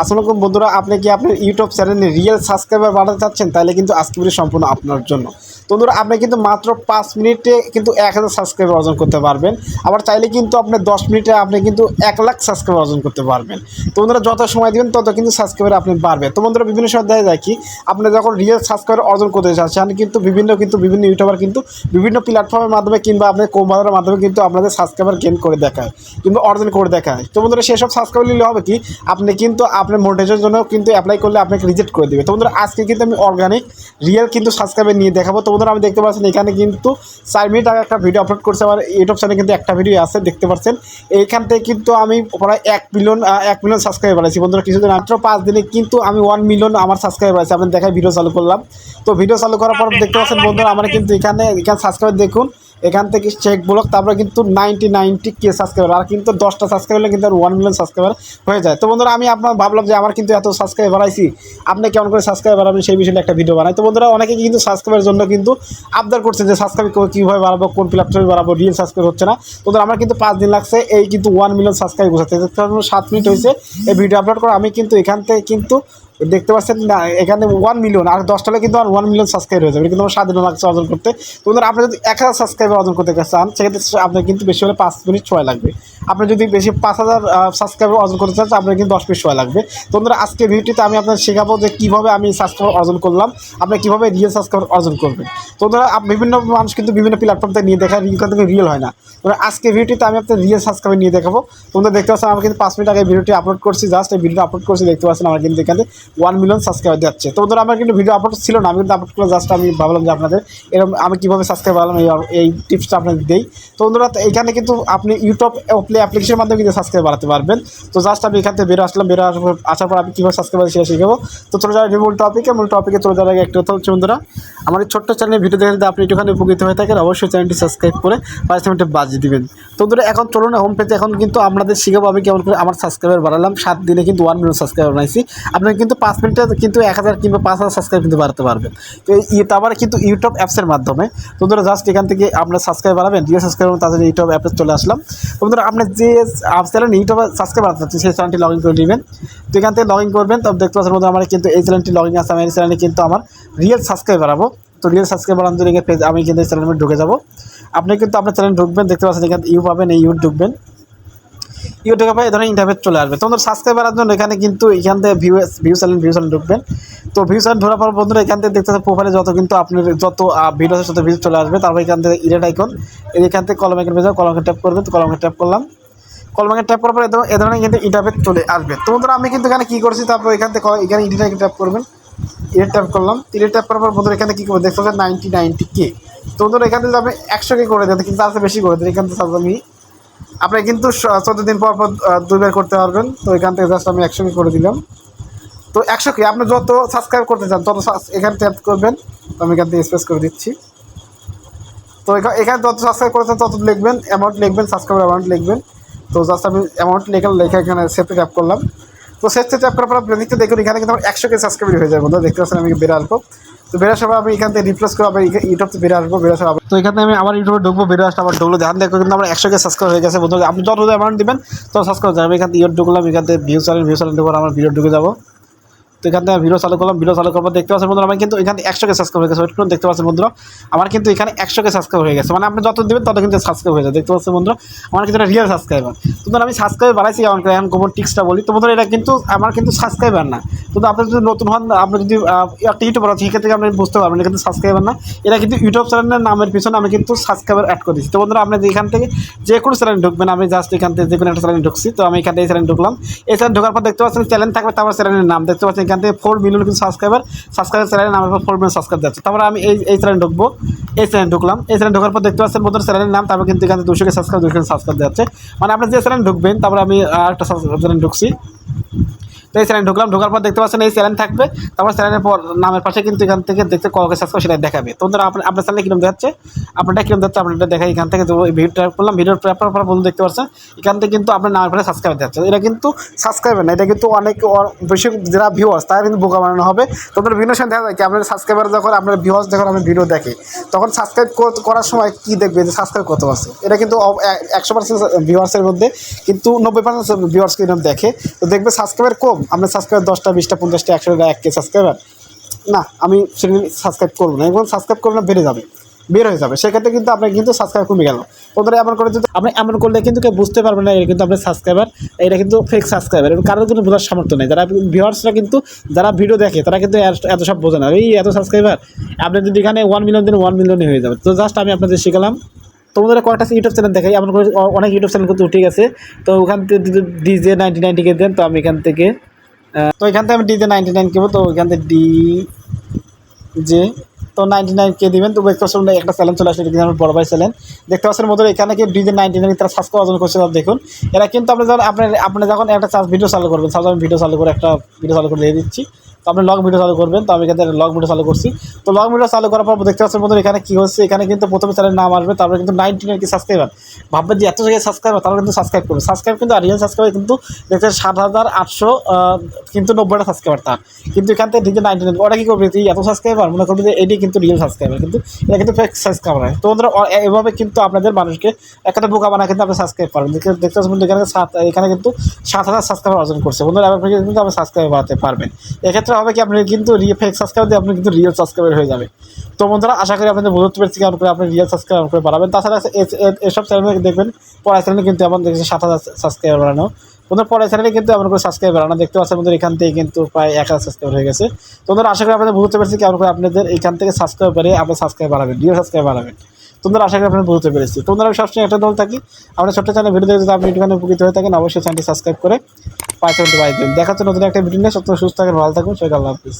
আসসালামু আলাইকুম বন্ধুরা, আপনি কি আপনার ইউটিউব চ্যানেলে রিয়েল সাবস্ক্রাইবার বাড়াতে চাচ্ছেন? তাহলে কিন্তু আজকে সম্পূর্ণ আপনার জন্য। বন্ধুরা, আপনি কিন্তু মাত্র পাঁচ মিনিটে কিন্তু এক হাজার সাবস্ক্রাইবার অর্জন করতে পারবেন। আবার চাইলে কিন্তু আপনি দশ মিনিটে আপনি কিন্তু এক লাখ সাবস্ক্রাইবার অর্জন করতে পারবেন। তো বন্ধুরা, যত সময় দেবেন, তত কিন্তু সাবস্ক্রাইবার আপনি বাড়বে। তো বন্ধুরা, বিভিন্ন সময় দেখা যায় কি, আপনি যখন রিয়েল সাবস্ক্রাইবার অর্জন করতে চাচ্ছেন কিন্তু বিভিন্ন কিন্তু বিভিন্ন ইউটিউবার কিন্তু বিভিন্ন প্ল্যাটফর্মের মাধ্যমে কিংবা আপনার কোম্পানির মাধ্যমে কিন্তু আপনাদের সাবস্ক্রাইবার গেন করে দেখায়, কিংবা অর্জন করে দেখায়। তো বন্ধুরা, সেসব সাবস্ক্রাইবার নিলে হবে কি, আপনি কিন্তু আপনার মোটিভেশনের জন্য কিন্তু অ্যাপ্লাই করলে আপনাকে রিজেক্ট করে দেবে। তো বন্ধুরা, আজকে কিন্তু আমি অর্গানিক রিয়েল কিন্তু সাবস্ক্রাইবার নিয়ে দেখাবো। তো বন্ধুরা, আমি দেখতে পাচ্ছেন এখানে কিন্তু চার মিনিট আগে একটা ভিডিও আপলোড করছে আমার ইউটিউব চ্যানেলে কিন্তু একটা ভিডিও আছে, দেখতে পাচ্ছেন। এইখান থেকে কিন্তু আমি প্রায় এক মিলিয়ন এক মিলিয়ন সাবস্ক্রাইবার আছি বন্ধুরা, কিছুদিন মাত্র পাঁচ দিনে কিন্তু আমি ওয়ান মিলিয়ন আমার সাবস্ক্রাইব আছে আপনি দেখায় ভিডিও চালু করলাম। তো ভিডিও চালু করার পর দেখতে পাচ্ছেন বন্ধুরা, আমার কিন্তু এখানে এখানে সাবস্ক্রাইব দেখুন। এখান থেকে চেক ব্লক তারপরে কিন্তু নাইনটি নাইনটি কে সাবস্ক্রাইবার আর কিন্তু দশটা সাবস্ক্রাইবার কিন্তু আর ওয়ান মিলিয়ন সাবস্ক্রাইবার হয়ে যায়। তো বন্ধুরা, আমি আপনার ভাবলাম যে আমার কিন্তু এত সাবস্ক্রাইবার আইছি, আপনি কেমন করে সাবস্ক্রাইবার আমি সেই বিষয়ে একটা ভিডিও বানাই। তো বন্ধুরা, অনেকে কিন্তু সাবস্ক্রাইবের জন্য কিন্তু আবদার করছে যে সাবস্ক্রাইব কীভাবে বাড়াবো, কোন প্ল্যাটফর্মে বাড়াবো রিয়েল সাবস্ক্রাইব হচ্ছে না। তো আমার কিন্তু পাঁচ দিন লাগছে, এই কিন্তু ওয়ান মিলিয়ন সাবস্ক্রাইব বোঝাতে সাত মিনিট হয়েছে, এই ভিডিও আপলোড করা। আমি কিন্তু এখান থেকে কিন্তু দেখতে পাচ্ছেন, না, এখানে ওয়ান মিলিয়ন আর দশটা হলে কিন্তু আর ওয়ান মিলিয়ন সাবস্ক্রাইব হয়ে যাবে কিন্তু আমার সাত দিন লাগছে অর্জন করতে। তো আপনি যদি এক হাজার সাবস্ক্রাইবার অর্জন করতে চান, সেক্ষেত্রে আপনার কিন্তু বেশি হলে পাঁচ মিনিট সময় লাগবে। আপনি যদি বেশি পাঁচ হাজার সাবস্ক্রাইবার অর্জন করতে চান, আপনার কিন্তু দশ মিনিট সময় লাগবে। তো আজকে ভিডিওতে আমি আপনার শেখাবো যে কীভাবে আমি সাবস্ক্রাইবার অর্জন করলাম, আপনি কীভাবে রিয়েল সাবস্ক্রাইবার অর্জন করবেন। তো বিভিন্ন মানুষ কিন্তু বিভিন্ন প্ল্যাটফর্ম থেকে নিয়ে দেখায় এখান থেকে রিয়েল হয় না। তো আজকে ভিডিওতে আমি আপনার রিয়েল সাবস্ক্রাইবার নিয়ে দেখাবো। তোমরা দেখতে পাচ্ছেন আমি কিন্তু পাঁচ মিনিট আগে ভিডিওটি আপলোড করছি জাস্ট এই ভিডিওটা আপলোড করছি, দেখতে পাচ্ছেন, আমার কিন্তু এখানে ওয়ান মিলিয়ন সাবস্ক্রাইবার যাচ্ছে। তো বন্ধুরা, আমার কিন্তু ভিডিও আপলোড ছিল না, আমি কিন্তু আপলোড করে জাস্ট আমি ভাবলাম যে আপনাদের এরকম আমি কীভাবে সাবস্ক্রাইব বাড়ালাম এই এই টিপসটা আপনাদের দেই। তো বন্ধুরা এখানে কিন্তু আপনি ইউটিউব প্লে অ্যাপ্লিকেশনের মাধ্যমে কিন্তু সাবস্ক্রাইব বাড়াতে পারবেন। তো জাস্ট আমি এখান থেকে বেরো আসলাম, বেরো আসার পর- আমি কীভাবে সাবস্ক্রাইব সেটা শিখাবো। তো চলে যাওয়া মূল টপিকে মূল টপিকে চলে যাওয়ার আগে একটা কথা হচ্ছে বন্ধুরা, আমার ছোট্ট চ্যানেলের ভিডিও দেখে আপনি একটুখানি উপকৃত হয়ে থাকেন, অবশ্যই চ্যানেলটি সাবস্ক্রাইব করে পাঁচ মিনিটে বাজিয়ে দিবেন। তো বন্ধুরা, এখন চলুন হোম পেজে এখন কিন্তু আপনাদের শিখাবো আমি কেমন করে আমার সাবস্ক্রাইবার বাড়ালাম। সাত দিনে কিন্তু ওয়ান মিলিয়ন সাবস্ক্রাইবার বানাইছি। আপনি কিন্তু পাঁচ মিনিটে কিন্তু এক হাজার কিংবা পাঁচ হাজার সাবস্ক্রাইব কিন্তু বাড়াতে পারবেন তো এই তারপরে কিন্তু ইউটিউব অ্যাপসের মাধ্যমে। তো বন্ধুরা জাস্ট এখান থেকে আপনার সাবস্ক্রাইব বাড়াবেন রিয়েল সাবস্ক্রাইব তাদের ইউটিউব অ্যাপে চলে আসলাম। তো বন্ধুরা, আপনি যে চ্যানেল ইউটিউবে সাবস্ক্রাইব বাড়াতে চাচ্ছেন, সেই চ্যানেলটি লগ ইন করে নেবেন। তো এখান থেকে লগ ইন করবেন। তবে দেখতে পাচ্ছেন বন্ধুরা, আমার কিন্তু এই চ্যানেলটি লগ ইন আছে আমার এই চ্যানেলে কিন্তু আমার রিয়েল সাবস্ক্রাইব বাড়াবো। তো রিয়েল সাবস্ক্রাইব বাড়ানোর আমি কিন্তু এই চ্যানেলে ঢুকে যাব। আপনি কিন্তু আপনার চ্যানেল ঢুকবেন, দেখতে পাচ্ছেন এখানে ইউ পাবেন, এই ইউ ঢুকবেন। ইউটিউবে এই ধরনের ইন্টারভেট চলে আসবে। তোমাদের সাবস্ক্রাইব করার জন্য এখানে কিন্তু এখান থেকে view view channel view channel ঢুকবেন। তো ভিউ চ্যানেল ঢোকার পর বন্ধুরা, এখান থেকে দেখতে প্রোফাইলে যত কিন্তু আপনার যত ভিডিও আছে, তত ভিডিও চলে আসবে। তারপর এখান থেকে ইরেট আইকন এখান থেকে কলমে কেটে যাও কলমে ট্যাপ করবেন। তো কলমে ট্যাপ করলাম। কলমাকে ট্যাপ করার পর এ ধরনের- কিন্তু ইন্টারভেট চলে আসবে। তো আমি কিন্তু এখানে কী করছি, তারপর এখান থেকে এখানে ইডিটাকে ট্যাপ করবেন। ইরেট ট্যাপ করলাম। ইরেট ট্যাপ করার পর বন্ধুরা, এখানে কী করব? দেখতে পাচ্ছেন নাইনটি নাইনটি কে তো এখান থেকে আমি একশো কে করে দেন কিন্তু তার বেশি করে দেন এখান থেকে আমি আপনি কিন্তু চোদ্দ দিন পর পর দুইবার করতে পারবেন। তো এখান থেকে জাস্ট আমি একশো করে দিলাম। তো একশো কি? আপনি যত সাবস্ক্রাইব করতে চান, তত এখানে ট্যাপ করবেন। তো আমি এখান থেকে স্পেস করে দিচ্ছি। তো এখা- এখানে যত সাবস্ক্রাইব করেছেন তত লিখবেন। অ্যামাউন্ট লিখবেন সাবস্ক্রাইবার অ্যামাউন্ট লিখবেন। তো জাস্ট আমি অ্যামাউন্ট লেখা লেখা এখানে সেফে ট্যাপ করলাম। তো সেফে ট্যাপ করার পর আপনি দেখতে দেখুন, এখানে কিন্তু আমার একশো কে সাবস্ক্রাইব হয়ে যাবে বন্ধু দেখতে পাচ্ছেন আমি বেড়ে। আসব তো বেরোর সময় আমি এখান থেকে রিপ্লেস করে আবার ইউটিউব বেরো আসব বেরোর সময় তো এখানে আমি আবার ইউটিউবে ঢুকবো বেরো আসলে আবার ঢুকলো। ধ্যান দেখো, কিন্তু আমার একশো কে সাবস্ক্রাইব হয়ে গেছে বন্ধু আপনি যত অ্যামাউন্ট দিবেন, তত সাবস্ক্রাইব যাবে। এখান থেকে ইউটিউব ঢুকলাম, এখান থেকে ভিউ চ্যানেল ভিউ চ্যানেল ঢুকলাম আমার ভিডিও ঢুকে যাব। তো এখান থেকে ভিডিও চালু করলাম, ভিডিও চালু পর দেখতে পাচ্ছেন বন্ধুরা, আমার কিন্তু এখানে একশো কে সাবস্ক্রাইব হয়ে গেছে। ওয়েট করুন, দেখতে পাচ্ছেন বন্ধুরা, আমার কিন্তু এখানে একশো কে সাবস্ক্রাইব হয়ে গেছে। মানে আপনি যত দেবেন তত কিন্তু সাবস্ক্রাইব হয়ে যায় দেখতে পাচ্ছেন বন্ধুরা, আমার কিন্তু রিয়েল সাবস্ক্রাইবার তো আমি সাবস্ক্রাইব বাড়াইছি আমার এখন গোবর টিক্সটা বলি। তো বন্ধুরা, এটা কিন্তু আমার কিন্তু সাবস্ক্রাইবার না। কিন্তু আপনি যদি নতুন হন, আপনি যদি একটা ইউটিউবার আছে, সেক্ষেত্রে আপনি বুঝতে পারবেন কিন্তু সাবস্ক্রাইবার না। এটা কিন্তু ইউটিউব চ্যানেলের নামের পিছনে আমি কিন্তু সাবস্ক্রাইবার অ্যাড করে দিচ্ছি তো বন্ধুরা, আপনি এখান থেকে যে কোনো চ্যানেল ঢুকবেন, আমি জাস্ট এখান থেকে যে কোনো একটা চ্যানেল ঢুকছি। তো আমি এখান থেকে চ্যানেল ঢুকলাম। এই চ্যানেল ঢোকার পর দেখতে পাচ্ছেন চ্যানেল থাকবে, তারপর চ্যানেলের নাম। দেখতে পাচ্ছেন এখান থেকে ফোর মিলিয়ন কিন্তু সাবস্ক্রাইবার সাবস্ক্রাইবার চ্যানেলের নাম ফোর মিলিয়ন সাবস্ক্রাইব যাচ্ছে তারপরে আমি এই এই চ্যানেল ঢুকবো। এই চ্যানেল ঢুকলাম। এই চ্যানেল ঢোকার পর দেখতে পাচ্ছেন বন্ধুরা চ্যানেলের নাম, তারপর কিন্তু এখানে দুশোকে সাবস্ক্রাইব দুশো সাবস্ক্রাইব যাচ্ছে মানে আপনি যে চ্যানেল ঢুকবেন, তারপরে আমি আরেকটা চ্যানেল ঢুকছি। তো এই চ্যানেল ঢুকলাম, ঢোকার পর দেখতে পাচ্ছেন এই চ্যানেল থাকবে। তারপর চ্যানেলের পর নামের পাশে কিন্তু এখান থেকে দেখতে কলকে সাবস্ক্রাইব সেটা দেখাবে। তো ধরো আপনার আপনার চ্যানেলে কীরকম দেখাচ্ছে? আপনারটা কীরকম দেখাচ্ছে? আপনারটা দেখাই, এখান থেকে তো ভিডিও ট্র্যাপ করলাম। ভিডিও ট্র্যাপ করার পর বন্ধু দেখতে পাচ্ছেন, এখান থেকে কিন্তু আপনার নামের পাশে সাবস্ক্রাইব দেখাচ্ছে। এটা কিন্তু সাবস্ক্রাইবার না, এটা কিন্তু অনেক বেশি যারা ভিউয়ার্স তারা কিন্তু বোকা বানানো হবে। তোমাদের বিভিন্ন সময় দেখা যায় কি আপনার সাবস্ক্রাইবার যখন আপনার ভিউয়ার্স যখন আমি ভিডিও দেখে, তখন সাবস্ক্রাইব করার সময় কী দেখবে যে সাবস্ক্রাইব কত আছে? এটা কিন্তু একশো পার্সেন্ট ভিউয়ার্সের মধ্যে, কিন্তু নব্বই পার্সেন্ট ভিউয়ার্স কিন্তু দেখে, তো দেখবে সাবস্ক্রাইবার কম। আপনার সাবস্ক্রাইবার দশটা, বিশটা, পঞ্চাশটা একশো এক কে সাবস্ক্রাইবার না, আমি সেখানে সাবস্ক্রাইব করব না। এবং সাবস্ক্রাইব করলে বেড়ে যাবে। বের হয়ে যাবে। সেক্ষেত্রে কিন্তু আপনার কিন্তু সাবস্ক্রাইব কমে গেল। ওদের এমন করে যদি আপনি এমন করলে কিন্তু কেউ বুঝতে পারবেন না এটা কিন্তু আপনার সাবস্ক্রাইবার এটা কিন্তু ফেক সাবস্ক্রাইবার এবং কারোর কিন্তু বোঝার সামর্থ্য নেই। যারা ভিউয়ার্সরা কিন্তু, যারা ভিডিও দেখে, তারা কিন্তু এত- সব বোঝে না। এই এত সাবস্ক্রাইবার আপনি যদি এখানে ওয়ান মিলিয়ন দিন ওয়ান মিলিয়নে হয়ে যাবে। তো জাস্ট আমি আপনাদের শিখালাম। তোমাদের কয়েকটা ইউটিউব চ্যানেল দেখাই এমন করে অনেক ইউটিউব চ্যানেল কিন্তু উঠে গেছে। তো ওখান থেকে ডিজে নাইনটি নাইনটিকে দেন, তো আমি এখান থেকে তো এখান থেকে আমি ডিতে নাইনটি নাইন কেবো, তো এখান থেকে ডি যে, তো নাইনটি নাইন কে দেবেন, তো দেখতে পাচ্ছেন একটা চ্যালেঞ্জ চলে আসলে কিন্তু আমার বড় ভাই চ্যালেঞ্জ দেখতে পাচ্ছেন মতো এখানে কি ডিজে নাইনটি নাইন তারা সাবস্ক্রাইব অর্জন করছে, তারা দেখুন। এরা কিন্তু আপনি যখন আপনি আপনি যখন একটা চার্জ ভিডিও চালু করবেন সাপোজ আমি ভিডিও চালু করে একটা ভিডিও চালু করে দিয়ে দিচ্ছি। তো আপনি লগ ভিডিও চালু করবেন, তো আমি এখান লগ ভিডিও চালু করছি। তো লগ ভিডিও চালু করার পর দেখতে পাচ্ছেন মধ্যে এখানে কী হচ্ছে? এখানে কিন্তু প্রথমে চ্যানেল নাম আসবে, তারপরে কিন্তু নাইনটি নাইন কি সাবস্ক্রাইবার ভাববেন যে এত জায়গায় সাবস্ক্রাইবার তারা কিন্তু সাবস্ক্রাইব করবে সাবস্ক্রাইব কিন্তু আর রিয়েল সাবস্ক্রাইবার কিন্তু দেখতে সাত হাজার আটশো কিন্তু নব্বইটা সাবস্ক্রাইবার তার। কিন্তু এখান থেকে ডিজে নাইনটি নাইন ওরা কী করবে? তুই এত সাবস্ক্রাইবার মনে করবে যে এটি কিন্তু রিয়েল সাবস্ক্রাইবার কিন্তু এটা কিন্তু ফেক সাবস্ক্রাইবার তো ওদের অ- এভাবে কিন্তু আপনাদের মানুষকে একটা বোকা বানা কিন্তু আপনি সাবস্ক্রাইব পারবেন। দেখতে পাচ্ছেন এখানে সাত এখানে কিন্তু সাত হাজার সাবস্ক্রাইবার অর্জন করছে। বন্ধুরা আপনি কিন্তু আপনি সাবস্ক্রাইব বাড়াতে পারবেন। এক্ষেত্রে হবে কি আপনি কিন্তু ফেক সাবস্ক্রাইব দিয়ে আপনি কিন্তু রিয়েল সাবস্ক্রাইবার হয়ে যাবে। তো বন্ধুরা, আশা করি আপনাদের বুঝতে পেরেছি কেমন করে আপনি রিয়েল সাবস্ক্রাইব করে বাড়াবেন। তাছাড়া এসব চ্যানেলে দেখবেন পড়ার চ্যানেলে কিন্তু এমন দেখছি, সাত হাজার সাবস্ক্রাইবার বাড়ানো। বন্ধুরা, পরের চ্যানেলে কিন্তু এমন করে সাবস্ক্রাইব বাড়ানো, দেখতে পাচ্ছেন বন্ধুরা, এখান থেকে কিন্তু প্রায় এক হাজার সাবস্ক্রাইবার হয়ে গেছে। তো বন্ধুরা, আশা করি আপনাদের বুঝতে পেরেছি কেমন করে আপনাদের এখান থেকে সাবস্ক্রাইব বাড়িয়ে আপনার সাবস্ক্রাইব বাড়াবেন রিয়েল সাবস্ক্রাইব বাড়াবেন। তোমরা আশা করি আপনারা বুঝতে পেরেছি। তোমরা সবসময় একটা দল থাকি। আমরা ছোট্ট চ্যানেল ভিডিও দেখে যদি আপনি একটুখানি উপকৃত হয়ে থাকেন, অবশ্যই চ্যানেলটি সাবস্ক্রাইব করে পাঁচ মিনিট বাড়ি দেবেন দেখা নতুন একটা ভিডিও নিয়ে সত্য সুস্থ থাকেন, ভালো থাকুন সবাই আল্লাহ হাফিজ।